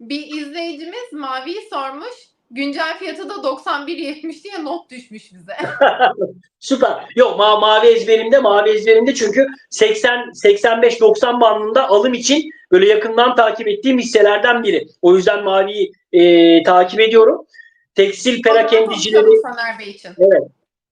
Bir izleyicimiz Mavi'yi sormuş. Güncel fiyatı da 91.70 diye not düşmüş bize. Süper. Yok ma mavi ezberimde mavi ezberimde çünkü 80 85 90 bandında alım için böyle yakından takip ettiğim hisselerden biri. O yüzden maviyi e, takip ediyorum. Tekstil perakendicileri Soner Bey için.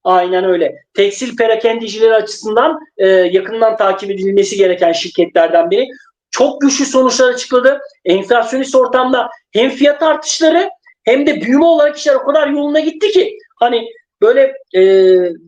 aynen öyle. Tekstil perakendicileri açısından e, yakından takip edilmesi gereken şirketlerden biri. Çok güçlü sonuçlar açıkladı. Enflasyonist ortamda hem fiyat artışları hem de büyüme olarak işler o kadar yoluna gitti ki hani böyle e,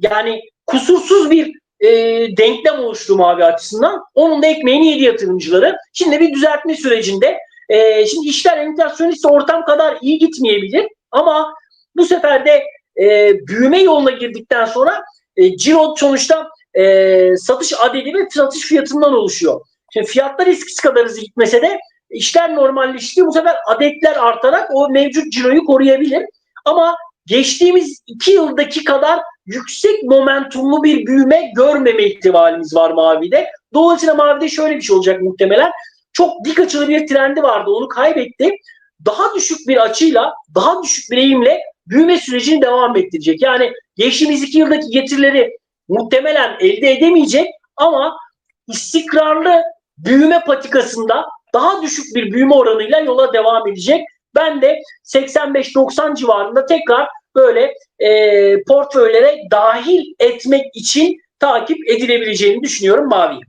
yani kusursuz bir e, denklem oluştu mavi açısından. Onun da ekmeğini yedi yatırımcıları. Şimdi bir düzeltme sürecinde. E, şimdi işler enflasyonist ortam kadar iyi gitmeyebilir ama bu sefer de e, büyüme yoluna girdikten sonra e, ciro sonuçta e, satış adedi ve satış fiyatından oluşuyor. Şimdi fiyatlar eskisi kadar hızlı gitmese de işler normalleşti. Bu sefer adetler artarak o mevcut ciroyu koruyabilir. Ama geçtiğimiz iki yıldaki kadar yüksek momentumlu bir büyüme görmeme ihtimalimiz var Mavi'de. Dolayısıyla Mavi'de şöyle bir şey olacak muhtemelen. Çok dik açılı bir trendi vardı. Onu kaybetti. Daha düşük bir açıyla, daha düşük bir eğimle büyüme sürecini devam ettirecek. Yani geçtiğimiz iki yıldaki getirileri muhtemelen elde edemeyecek ama istikrarlı büyüme patikasında daha düşük bir büyüme oranıyla yola devam edecek. Ben de 85-90 civarında tekrar böyle e, portföylere dahil etmek için takip edilebileceğini düşünüyorum Mavi'yi.